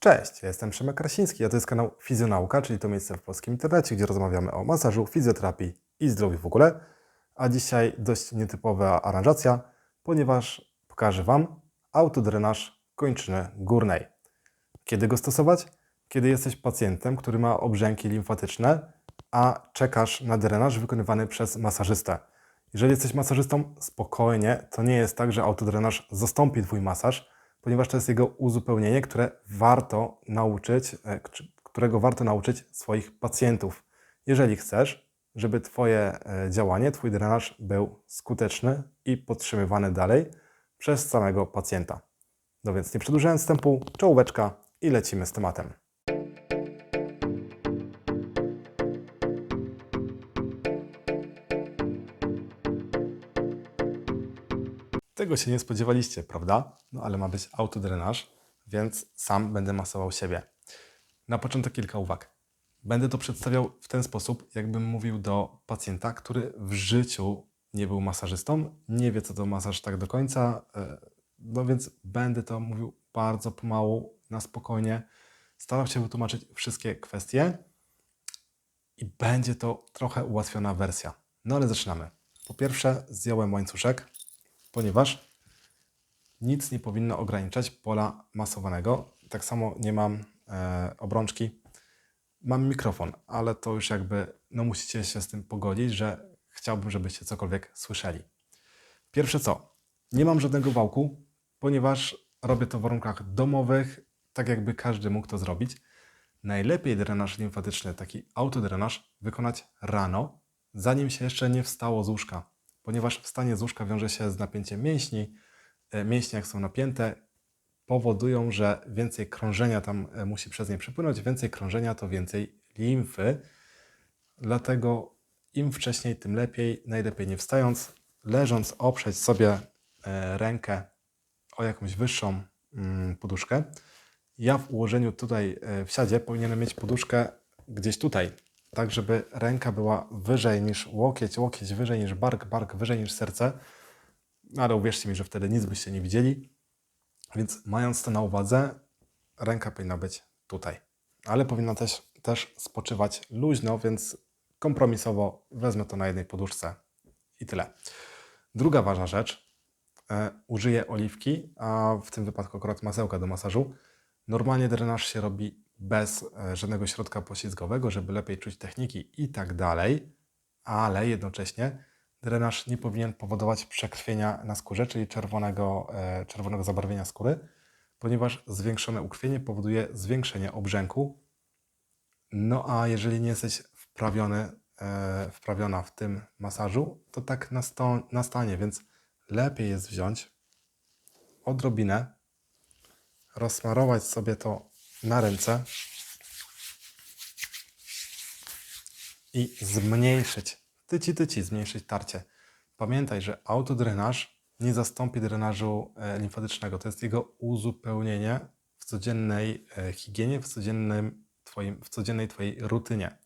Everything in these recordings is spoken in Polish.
Cześć, ja jestem Przemek Krasiński, a to jest kanał Fizjonauka, czyli to miejsce w polskim internecie, gdzie rozmawiamy o masażu, fizjoterapii i zdrowiu w ogóle. A dzisiaj dość nietypowa aranżacja, ponieważ pokażę Wam autodrenaż kończyny górnej. Kiedy go stosować? Kiedy jesteś pacjentem, który ma obrzęki limfatyczne, a czekasz na drenaż wykonywany przez masażystę. Jeżeli jesteś masażystą, spokojnie, to nie jest tak, że autodrenaż zastąpi Twój masaż, ponieważ to jest jego uzupełnienie, które warto nauczyć, e, którego warto nauczyć swoich pacjentów. Jeżeli chcesz, żeby Twoje e, działanie, Twój drenaż był skuteczny i podtrzymywany dalej przez samego pacjenta. No więc nie przedłużając wstępu, czołóweczka i lecimy z tematem. Tego się nie spodziewaliście, prawda? No ale ma być autodrenaż, więc sam będę masował siebie. Na początek kilka uwag. Będę to przedstawiał w ten sposób, jakbym mówił do pacjenta, który w życiu nie był masażystą, nie wie co to masaż tak do końca, e, no więc będę to mówił bardzo pomału, na spokojnie, starał się wytłumaczyć wszystkie kwestie i będzie to trochę ułatwiona wersja. No ale zaczynamy. Po pierwsze zdjąłem łańcuszek, ponieważ nic nie powinno ograniczać pola masowanego. Tak samo nie mam e, obrączki. Mam mikrofon, ale to już jakby, no musicie się z tym pogodzić, że chciałbym, żebyście cokolwiek słyszeli. Pierwsze co, nie mam żadnego wałku, ponieważ robię to w warunkach domowych, tak jakby każdy mógł to zrobić. Najlepiej drenaż limfatyczny, taki autodrenaż, wykonać rano, zanim się jeszcze nie wstało z łóżka, ponieważ wstanie z łóżka wiąże się z napięciem mięśni. E, Mięśnie, jak są napięte, powodują, że więcej krążenia tam e, musi przez nie przepłynąć. Więcej krążenia to więcej limfy. Dlatego im wcześniej, tym lepiej. Najlepiej nie wstając, leżąc, oprzeć sobie e, rękę o jakąś wyższą mm, poduszkę. Ja w ułożeniu tutaj w siadzie powinienem mieć poduszkę gdzieś tutaj, tak żeby ręka była wyżej niż łokieć, łokieć wyżej niż bark, bark wyżej niż serce. No ale uwierzcie mi, że wtedy nic byście nie widzieli. Więc mając to na uwadze, ręka powinna być tutaj. Ale powinna też, też spoczywać luźno, więc kompromisowo wezmę to na jednej poduszce i tyle. Druga ważna rzecz. E, użyję oliwki, a w tym wypadku akurat masełka do masażu. Normalnie drenaż się robi bez e, żadnego środka poślizgowego, żeby lepiej czuć techniki i tak dalej, ale jednocześnie drenaż nie powinien powodować przekrwienia na skórze, czyli czerwonego, e, czerwonego zabarwienia skóry, ponieważ zwiększone ukrwienie powoduje zwiększenie obrzęku. No a jeżeli nie jesteś wprawiony, e, wprawiona w tym masażu, to tak nastanie, więc lepiej jest wziąć odrobinę, rozsmarować sobie to na ręce i zmniejszyć, tyci tyci, zmniejszyć tarcie. Pamiętaj, że autodrenaż nie zastąpi drenażu e, limfatycznego. To jest jego uzupełnienie w codziennej e, higienie, w, codziennym twoim, w codziennej Twojej rutynie.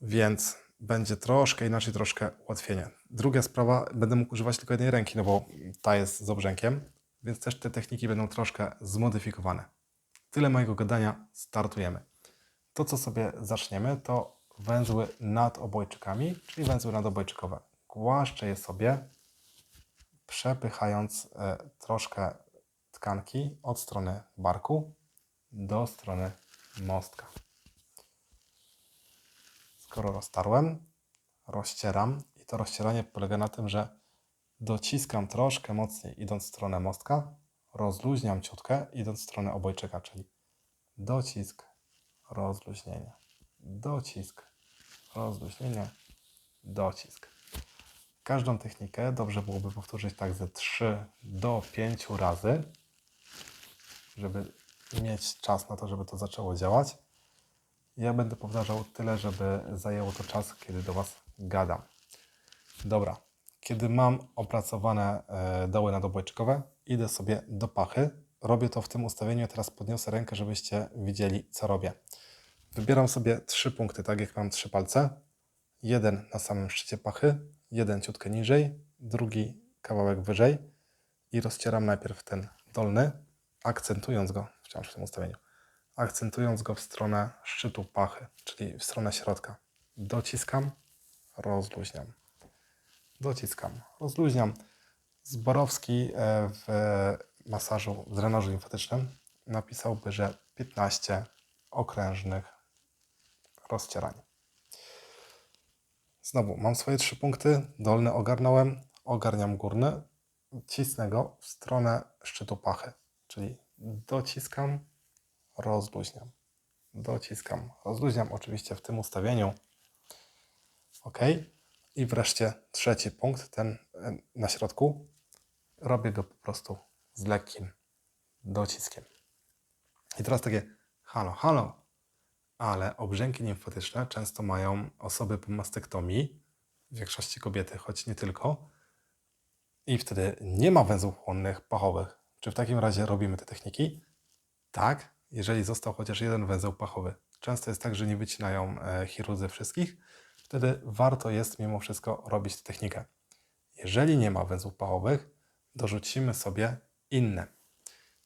Więc będzie troszkę inaczej, troszkę ułatwienie. Druga sprawa, będę mógł używać tylko jednej ręki, no bo ta jest z obrzękiem, więc też te techniki będą troszkę zmodyfikowane. Tyle mojego gadania, startujemy. To, co sobie zaczniemy, to węzły nad obojczykami, czyli węzły nadobojczykowe. Głaszczę je sobie, przepychając e, troszkę tkanki od strony barku do strony mostka. Skoro roztarłem, rozcieram i to rozcieranie polega na tym, że dociskam troszkę mocniej idąc w stronę mostka, rozluźniam ciutkę idąc w stronę obojczyka, czyli docisk, rozluźnienie, docisk, rozluźnienie, docisk. Każdą technikę dobrze byłoby powtórzyć tak ze 3 do 5 razy, żeby mieć czas na to, żeby to zaczęło działać. Ja będę powtarzał tyle, żeby zajęło to czas, kiedy do Was gadam. Dobra, kiedy mam opracowane e, doły nadobojczykowe, idę sobie do pachy. Robię to w tym ustawieniu. Teraz podniosę rękę, żebyście widzieli, co robię. Wybieram sobie trzy punkty, tak jak mam trzy palce. Jeden na samym szczycie pachy, jeden ciutkę niżej, drugi kawałek wyżej i rozcieram najpierw ten dolny, akcentując go wciąż w tym ustawieniu, akcentując go w stronę szczytu pachy, czyli w stronę środka. Dociskam, rozluźniam. Dociskam, rozluźniam. Zborowski e, w masażu, w drenażu limfatycznym napisałby, że 15 okrężnych rozcierań. Znowu mam swoje trzy punkty. Dolny ogarnąłem, ogarniam górny, cisnę go w stronę szczytu pachy, czyli dociskam, rozluźniam. Dociskam, rozluźniam oczywiście w tym ustawieniu. OK. I wreszcie trzeci punkt, ten e, na środku. Robię go po prostu z lekkim dociskiem. I teraz takie halo, halo, ale obrzęki limfatyczne często mają osoby po mastektomii, w większości kobiety, choć nie tylko. I wtedy nie ma węzłów chłonnych pachowych. Czy w takim razie robimy te techniki? Tak, jeżeli został chociaż jeden węzeł pachowy. Często jest tak, że nie wycinają e, chirurdzy wszystkich. Wtedy warto jest mimo wszystko robić tę technikę. Jeżeli nie ma węzłów pachowych, dorzucimy sobie inne.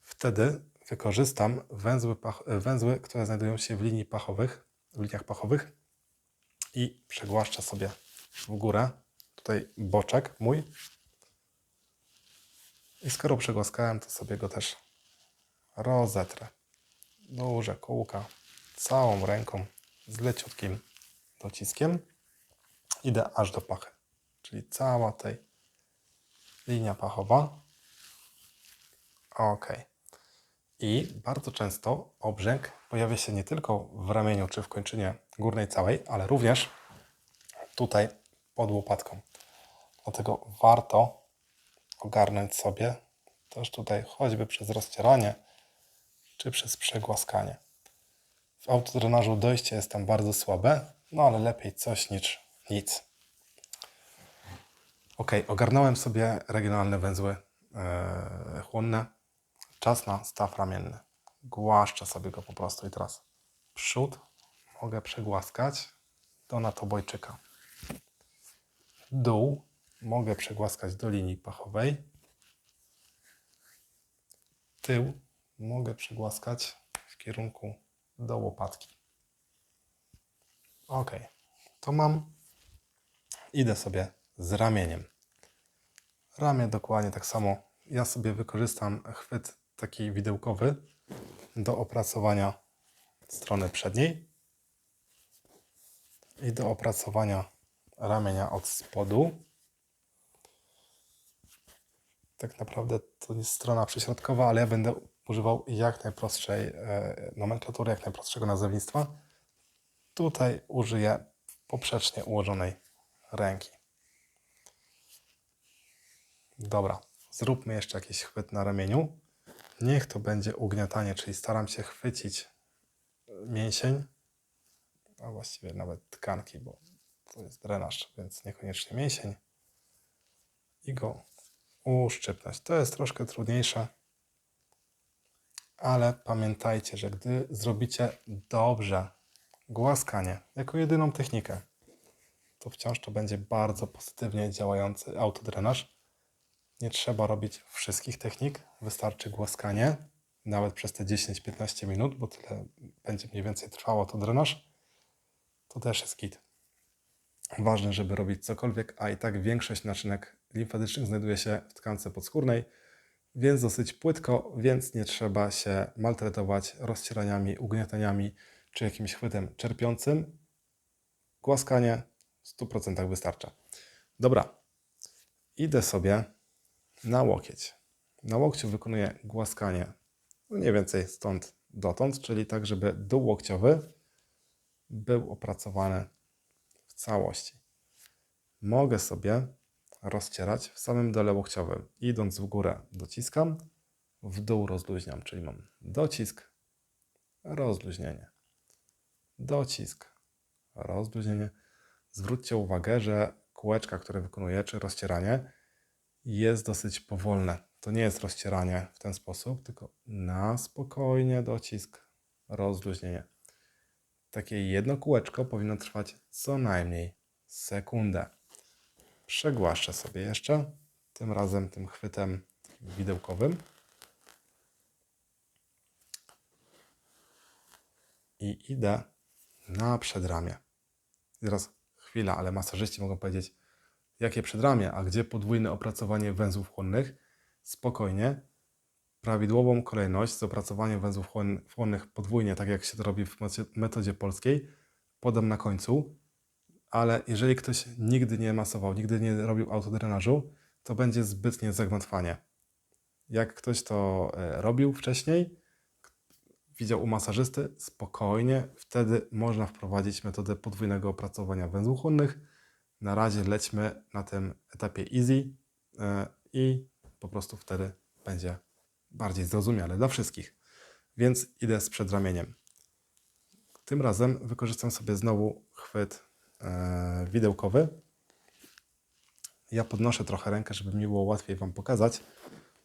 Wtedy wykorzystam węzły, węzły, które znajdują się w linii pachowych, w liniach pachowych i przegłaszczę sobie w górę tutaj boczek mój. I skoro przegłaskałem, to sobie go też rozetrę. Duże kółka, całą ręką, z leciutkim dociskiem. Idę aż do pachy, czyli cała tej linia pachowa. Ok. I bardzo często obrzęk pojawia się nie tylko w ramieniu czy w kończynie górnej całej, ale również tutaj pod łopatką. Dlatego warto ogarnąć sobie też tutaj choćby przez rozcieranie czy przez przegłaskanie. W autodrenażu dojście jest tam bardzo słabe, no ale lepiej coś niż nic. Ok, ogarnąłem sobie regionalne węzły e, chłonne. Czas na staw ramienny. Głaszczę sobie go po prostu i teraz przód mogę przegłaskać do natobojczyka. Dół mogę przegłaskać do linii pachowej. Tył mogę przegłaskać w kierunku do łopatki. Ok, to mam. Idę sobie z ramieniem. Ramię dokładnie tak samo. Ja sobie wykorzystam chwyt taki widełkowy do opracowania strony przedniej i do opracowania ramienia od spodu. Tak naprawdę to jest strona przyśrodkowa, ale ja będę używał jak najprostszej e, nomenklatury, jak najprostszego nazewnictwa. Tutaj użyję poprzecznie ułożonej ręki. Dobra, zróbmy jeszcze jakiś chwyt na ramieniu. Niech to będzie ugniatanie, czyli staram się chwycić mięsień, a właściwie nawet tkanki, bo to jest drenaż, więc niekoniecznie mięsień. I go uszczypnąć. To jest troszkę trudniejsze, ale pamiętajcie, że gdy zrobicie dobrze głaskanie jako jedyną technikę, to wciąż to będzie bardzo pozytywnie działający autodrenaż. Nie trzeba robić wszystkich technik, wystarczy głaskanie, nawet przez te 10-15 minut, bo tyle będzie mniej więcej trwało to drenaż. To też jest kit. Ważne, żeby robić cokolwiek, a i tak większość naczynek limfatycznych znajduje się w tkance podskórnej, więc dosyć płytko, więc nie trzeba się maltretować rozcieraniami, ugniataniami czy jakimś chwytem czerpiącym. Głaskanie 100% wystarcza. Dobra, idę sobie na łokieć. Na łokciu wykonuję głaskanie no mniej więcej stąd dotąd, czyli tak, żeby dół łokciowy był opracowany w całości. Mogę sobie rozcierać w samym dole łokciowym. Idąc w górę dociskam, w dół rozluźniam, czyli mam docisk, rozluźnienie, docisk, rozluźnienie. Zwróćcie uwagę, że kółeczka, które wykonuję, czy rozcieranie, jest dosyć powolne. To nie jest rozcieranie w ten sposób, tylko na spokojnie docisk, rozluźnienie. Takie jedno kółeczko powinno trwać co najmniej sekundę. Przegłaszczę sobie jeszcze, tym razem tym chwytem widełkowym. i idę na przedramię. I teraz chwila, ale masażyści mogą powiedzieć, jakie przedramię, a gdzie podwójne opracowanie węzłów chłonnych? Spokojnie. Prawidłową kolejność z opracowaniem węzłów chłon- chłonnych podwójnie, tak jak się to robi w metodzie- metodzie polskiej, podam na końcu, ale jeżeli ktoś nigdy nie masował, nigdy nie robił autodrenażu, to będzie zbytnie zagmatwanie. Jak ktoś to e, robił wcześniej, widział u masażysty, spokojnie, wtedy można wprowadzić metodę podwójnego opracowania węzłów chłonnych. Na razie lećmy na tym etapie easy e, i po prostu wtedy będzie bardziej zrozumiale dla wszystkich. Więc idę z przedramieniem. Tym razem wykorzystam sobie znowu chwyt e, widełkowy. Ja podnoszę trochę rękę, żeby mi było łatwiej Wam pokazać.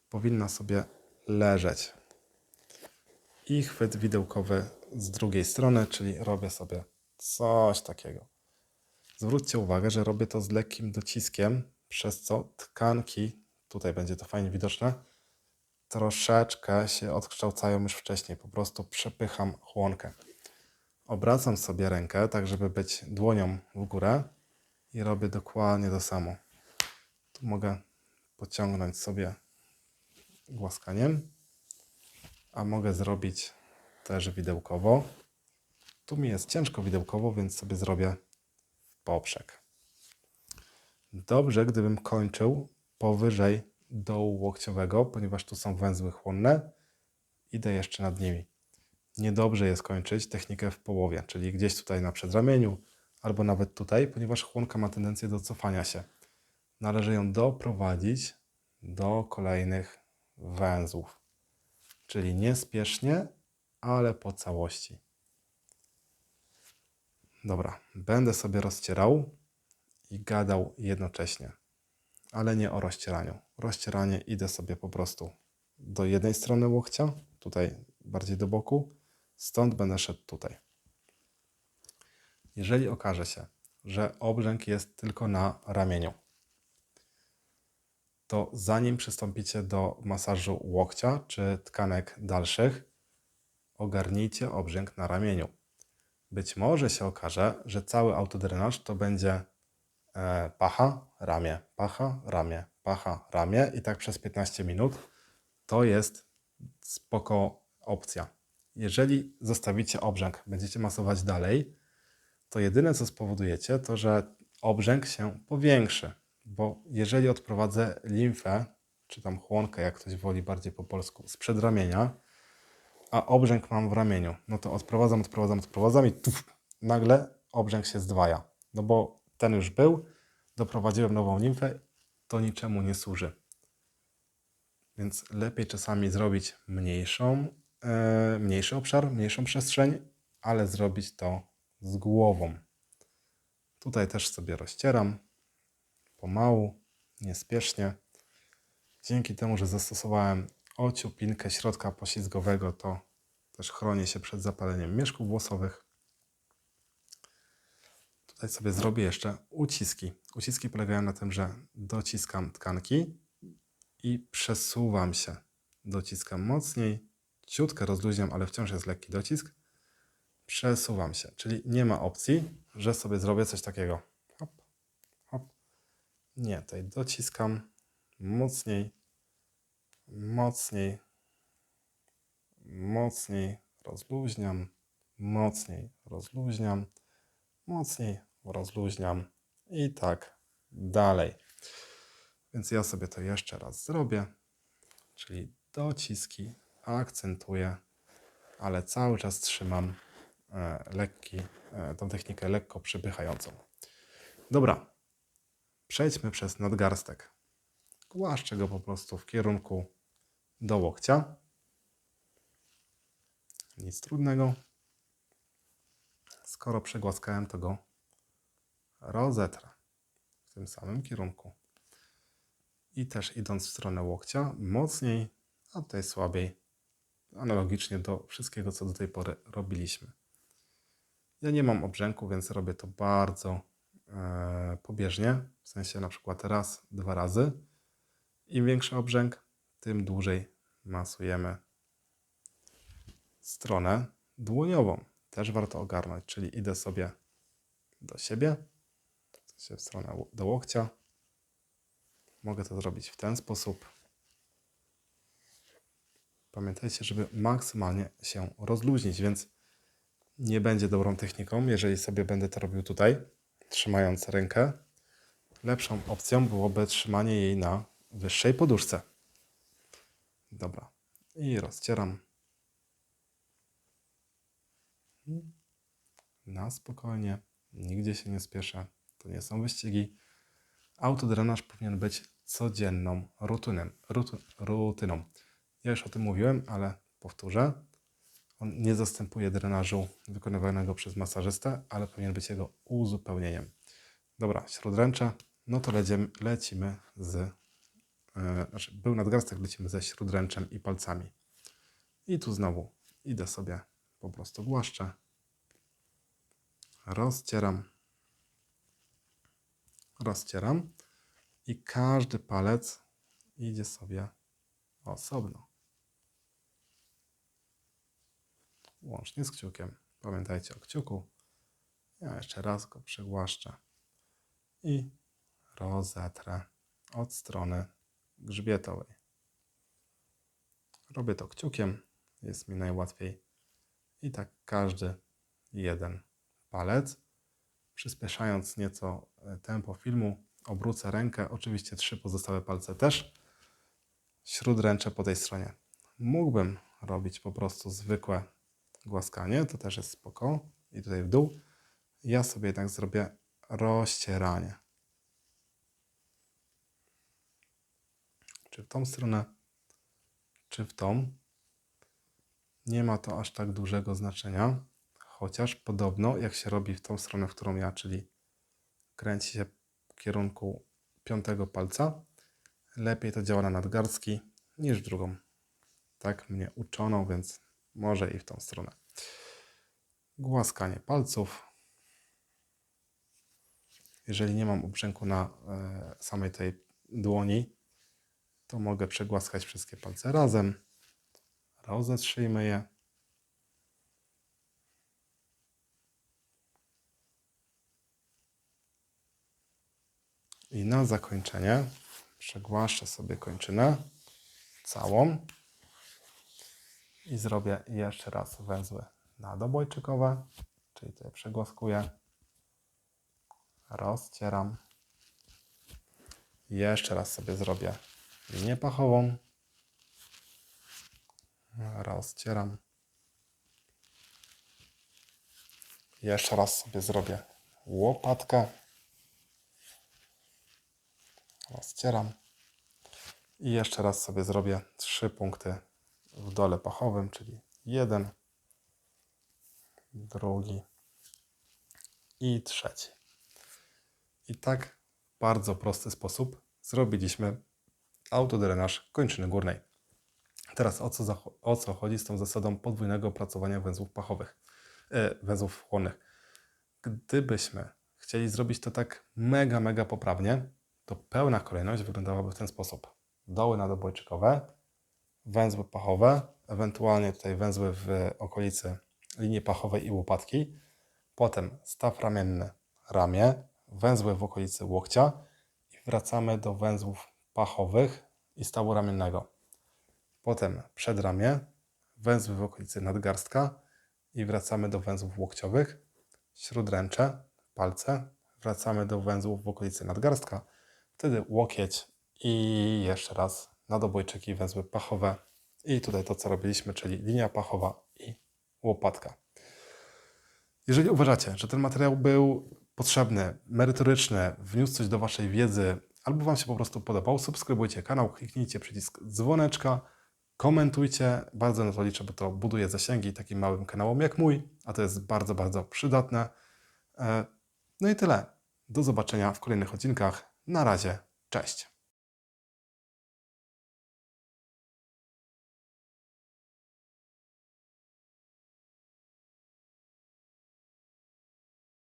Powinna sobie leżeć. I chwyt widełkowy z drugiej strony, czyli robię sobie coś takiego. Zwróćcie uwagę, że robię to z lekkim dociskiem, przez co tkanki, tutaj będzie to fajnie widoczne, troszeczkę się odkształcają już wcześniej. Po prostu przepycham chłonkę. Obracam sobie rękę, tak żeby być dłonią w górę i robię dokładnie to samo. Tu mogę pociągnąć sobie głaskaniem, a mogę zrobić też widełkowo. Tu mi jest ciężko widełkowo, więc sobie zrobię poprzek. Dobrze, gdybym kończył powyżej dołu łokciowego, ponieważ tu są węzły chłonne. Idę jeszcze nad nimi. Niedobrze jest kończyć technikę w połowie, czyli gdzieś tutaj na przedramieniu, albo nawet tutaj, ponieważ chłonka ma tendencję do cofania się. Należy ją doprowadzić do kolejnych węzłów, czyli niespiesznie, ale po całości. Dobra, będę sobie rozcierał i gadał jednocześnie, ale nie o rozcieraniu. Rozcieranie idę sobie po prostu do jednej strony łokcia, tutaj bardziej do boku, stąd będę szedł tutaj. Jeżeli okaże się, że obrzęk jest tylko na ramieniu, to zanim przystąpicie do masażu łokcia czy tkanek dalszych, ogarnijcie obrzęk na ramieniu. Być może się okaże, że cały autodrenaż to będzie e, pacha, ramię, pacha, ramię, pacha, ramię i tak przez 15 minut. To jest spoko opcja. Jeżeli zostawicie obrzęk, będziecie masować dalej, to jedyne co spowodujecie, to że obrzęk się powiększy, bo jeżeli odprowadzę limfę, czy tam chłonkę, jak ktoś woli bardziej po polsku, z przedramienia, a obrzęk mam w ramieniu, no to odprowadzam, odprowadzam, odprowadzam i tuf, nagle obrzęk się zdwaja. No bo ten już był, doprowadziłem nową limfę, to niczemu nie służy. Więc lepiej czasami zrobić mniejszą, e, mniejszy obszar, mniejszą przestrzeń, ale zrobić to z głową. Tutaj też sobie rozcieram pomału, niespiesznie. Dzięki temu, że zastosowałem ociupinkę środka poślizgowego, to też chronię się przed zapaleniem mieszków włosowych. Tutaj sobie zrobię jeszcze uciski. Uciski polegają na tym, że dociskam tkanki i przesuwam się. Dociskam mocniej, ciutkę rozluźniam, ale wciąż jest lekki docisk. Przesuwam się, czyli nie ma opcji, że sobie zrobię coś takiego. Nie, tutaj dociskam mocniej, mocniej, mocniej rozluźniam, mocniej rozluźniam, mocniej rozluźniam i tak dalej. Więc ja sobie to jeszcze raz zrobię, czyli dociski akcentuję, ale cały czas trzymam e, lekki, e, tą technikę lekko przypychającą. Dobra, przejdźmy przez nadgarstek. Głaszczę go po prostu w kierunku do łokcia. Nic trudnego. Skoro przegłaskałem, to go rozetrę w tym samym kierunku. I też idąc w stronę łokcia, mocniej, a tutaj słabiej, analogicznie do wszystkiego, co do tej pory robiliśmy. Ja nie mam obrzęku, więc robię to bardzo e, pobieżnie, w sensie na przykład raz, dwa razy. Im większy obrzęk, tym dłużej masujemy stronę dłoniową. też warto ogarnąć, czyli idę sobie do siebie, w sensie w stronę do łokcia. Mogę to zrobić w ten sposób. Pamiętajcie, żeby maksymalnie się rozluźnić, więc nie będzie dobrą techniką, jeżeli sobie będę to robił tutaj, trzymając rękę. Lepszą opcją byłoby trzymanie jej na wyższej poduszce. Dobra. I rozcieram. Na spokojnie. Nigdzie się nie spieszę. To nie są wyścigi. Autodrenaż powinien być codzienną rutynem, ruty, rutyną. Ja już o tym mówiłem, ale powtórzę. On nie zastępuje drenażu wykonywanego przez masażystę, ale powinien być jego uzupełnieniem. Dobra, śródręcze. No to lecimy, lecimy z. e, znaczy, był nadgarstek, lecimy ze śródręczem i palcami. I tu znowu idę sobie po prostu głaszczę. Rozcieram. Rozcieram. I każdy palec idzie sobie osobno. Łącznie z kciukiem. Pamiętajcie o kciuku. Ja jeszcze raz go przygłaszczę. I rozetrę od strony grzbietowej. Robię to kciukiem. Jest mi najłatwiej. I tak każdy jeden palec. Przyspieszając nieco e, tempo filmu, obrócę rękę. Oczywiście trzy pozostałe palce też. Śródręcze po tej stronie. Mógłbym robić po prostu zwykłe głaskanie, to też jest spoko. I tutaj w dół. Ja sobie jednak zrobię rozcieranie. Czy w tą stronę, czy w tą. Nie ma to aż tak dużego znaczenia, chociaż podobno jak się robi w tą stronę, w którą ja, czyli kręci się w kierunku piątego palca, lepiej to działa na nadgarstki niż w drugą. Tak mnie uczono, więc może i w tą stronę. Głaskanie palców. Jeżeli nie mam obrzęku na e, samej tej dłoni, to mogę przegłaskać wszystkie palce razem. Rozetrzyjmy je. I na zakończenie przegłaszczę sobie kończynę całą i zrobię jeszcze raz węzły nadobojczykowe, czyli tutaj przegłaskuję, rozcieram. Jeszcze raz sobie zrobię linię pachową, rozcieram. Jeszcze raz sobie zrobię łopatkę, rozcieram. I jeszcze raz sobie zrobię trzy punkty w dole pachowym, czyli jeden, drugi i trzeci. I tak w bardzo prosty sposób zrobiliśmy autodrenaż kończyny górnej. Teraz o co, o co chodzi z tą zasadą podwójnego opracowania węzłów pachowych, e, węzłów chłonnych? Gdybyśmy chcieli zrobić to tak mega, mega poprawnie, to pełna kolejność wyglądałaby w ten sposób. Doły nadobojczykowe, węzły pachowe, ewentualnie tutaj węzły w okolicy linii pachowej i łopatki, potem staw ramienny, ramię, węzły w okolicy łokcia i wracamy do węzłów pachowych i stawu ramiennego. Potem przedramię, węzły w okolicy nadgarstka i wracamy do węzłów łokciowych, śródręcze, palce, wracamy do węzłów w okolicy nadgarstka, wtedy łokieć i jeszcze raz nadobojczyki, węzły pachowe i tutaj to, co robiliśmy, czyli linia pachowa i łopatka. Jeżeli uważacie, że ten materiał był potrzebny, merytoryczny, wniósł coś do Waszej wiedzy, albo Wam się po prostu podobał, subskrybujcie kanał, kliknijcie przycisk dzwoneczka, komentujcie. Bardzo na to liczę, bo to buduje zasięgi takim małym kanałom jak mój, a to jest bardzo, bardzo przydatne. E, No i tyle. Do zobaczenia w kolejnych odcinkach. Na razie, cześć.